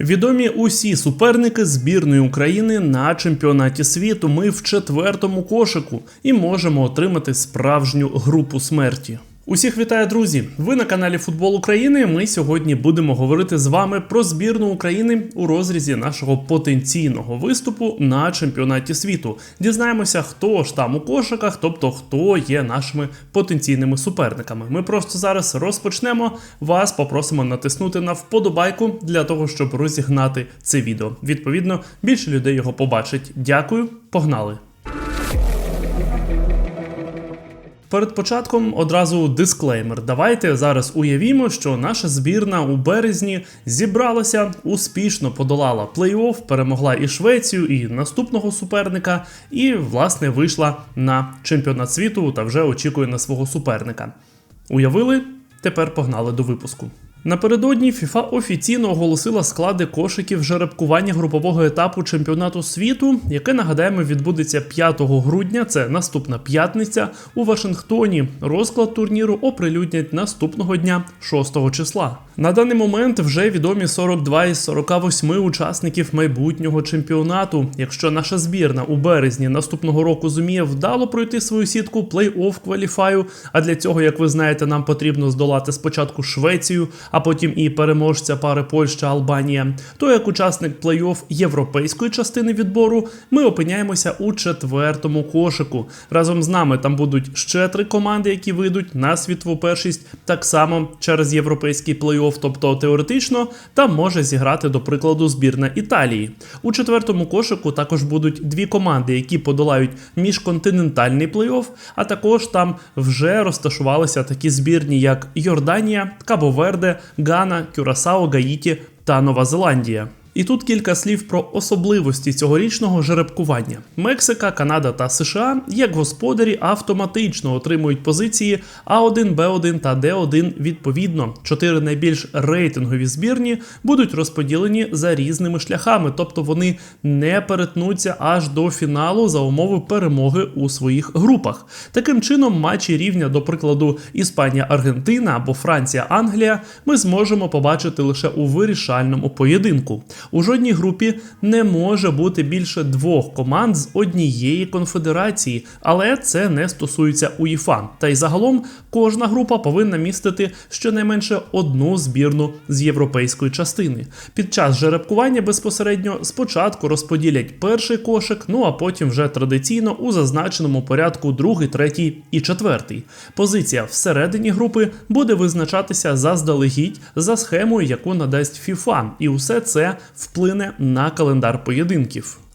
Відомі усі суперники збірної України на чемпіонаті світу. Ми в четвертому кошику і можемо отримати справжню групу смерті. Усіх вітаю, друзі! Ви на каналі Футбол України. Ми сьогодні будемо говорити з вами про збірну України у розрізі нашого потенційного виступу на чемпіонаті світу. Дізнаємося, хто ж там у кошиках, тобто хто є нашими потенційними суперниками. Ми просто зараз розпочнемо. Вас попросимо натиснути на вподобайку для того, щоб розігнати це відео. Відповідно, більше людей його побачить. Дякую, погнали! Перед початком одразу дисклеймер. Давайте зараз уявімо, що наша збірна у березні зібралася, успішно подолала плей-офф, перемогла і Швецію, і наступного суперника, і, власне, вийшла на чемпіонат світу та вже очікує на свого суперника. Уявили? Тепер погнали до випуску. Напередодні FIFA офіційно оголосила склади кошиків жеребкування групового етапу чемпіонату світу, яке нагадаємо відбудеться 5 грудня. Це наступна п'ятниця у Вашингтоні. Розклад турніру оприлюднять наступного дня, 6 числа. На даний момент вже відомі 42 із 48 учасників майбутнього чемпіонату. Якщо наша збірна у березні наступного року зуміє вдало пройти свою сітку плей-офф кваліфаю, а для цього, як ви знаєте, нам потрібно здолати спочатку Швецію а потім і переможця пари Польща Албанія, то як учасник плей-офф європейської частини відбору ми опиняємося у четвертому кошику. Разом з нами там будуть ще три команди, які вийдуть на світову першість, так само через європейський плей-офф, тобто теоретично, там може зіграти, до прикладу, збірна Італії. У четвертому кошику також будуть дві команди, які подолають міжконтинентальний плей-офф, а також там вже розташувалися такі збірні, як Йорданія, Кабо-Верде, Гана, Кюрасао, Гаїті та Нова Зеландія. І тут кілька слів про особливості цьогорічного жеребкування. Мексика, Канада та США, як господарі, автоматично отримують позиції А1, Б1 та Д1 відповідно. Чотири найбільш рейтингові збірні будуть розподілені за різними шляхами, тобто вони не перетнуться аж до фіналу за умови перемоги у своїх групах. Таким чином, матчі рівня, до прикладу, Іспанія-Аргентина або Франція-Англія, ми зможемо побачити лише у вирішальному поєдинку. У жодній групі не може бути більше двох команд з однієї конфедерації, але це не стосується УЄФА. Та й загалом кожна група повинна містити щонайменше одну збірну з європейської частини. Під час жеребкування безпосередньо спочатку розподілять перший кошик, ну а потім вже традиційно у зазначеному порядку другий, третій і четвертий. Позиція всередині групи буде визначатися заздалегідь за схемою, яку надасть FIFA. і усе це вплине на календар поєдинків.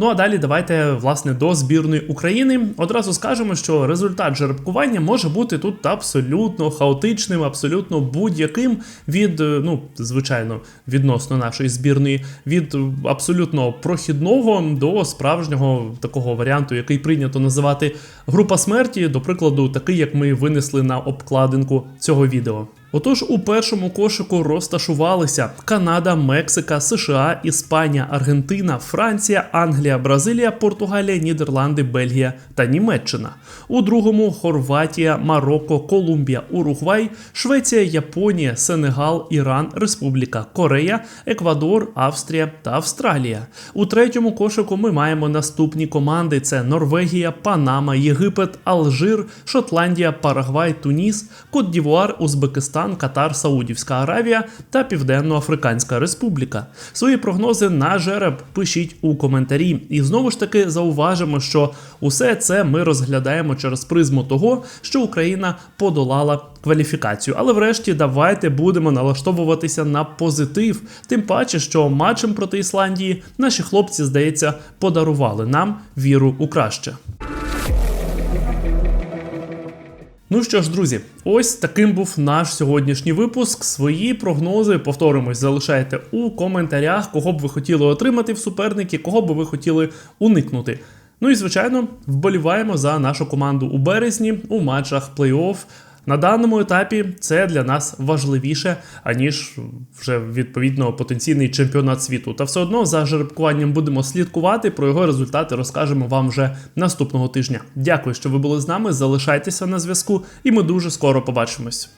Ну а далі давайте власне до збірної України. Одразу скажемо, що результат жеребкування може бути тут абсолютно хаотичним, абсолютно будь-яким від, е, ну звичайно, відносно нашої збірної, від абсолютно прохідного до справжнього такого варіанту, який прийнято називати група смерті, до прикладу, такий, як ми винесли на обкладинку цього відео. Отож, у першому кошику розташувалися Канада, Мексика, США, Іспанія, Аргентина, Франція, Англія, Бразилія, Португалія, Нідерланди, Бельгія та Німеччина. У другому Хорватія, Марокко, Колумбія, Уругвай, Швеція, Японія, Сенегал, Іран, Республіка Корея, Еквадор, Австрія та Австралія. У третьому кошику ми маємо наступні команди: це Норвегія, Панама, Єгипет, Алжир, Шотландія, Парагвай, Туніс, Кот-Дівуар, Узбекистан. Казахстан, Катар, Саудівська Аравія та Південно-Африканська Республіка. Свої прогнози на жереб пишіть у коментарі. І знову ж таки зауважимо, що усе це ми розглядаємо через призму того, що Україна подолала кваліфікацію. Але врешті давайте будемо налаштовуватися на позитив. Тим паче, що матчем проти Ісландії наші хлопці, здається, подарували нам віру у краще. Ну що ж, друзі, ось таким був наш сьогоднішній випуск. Свої прогнози, повторимось, залишайте у коментарях, кого б ви хотіли отримати в суперники, кого б ви хотіли уникнути. Ну і звичайно, вболіваємо за нашу команду у березні у матчах плей-офф. На даному етапі це для нас важливіше, аніж вже відповідно потенційний чемпіонат світу. Та все одно за жеребкуванням будемо слідкувати. Про його результати розкажемо вам вже наступного тижня. Дякую, що ви були з нами. Залишайтеся на зв'язку, і ми дуже скоро побачимось.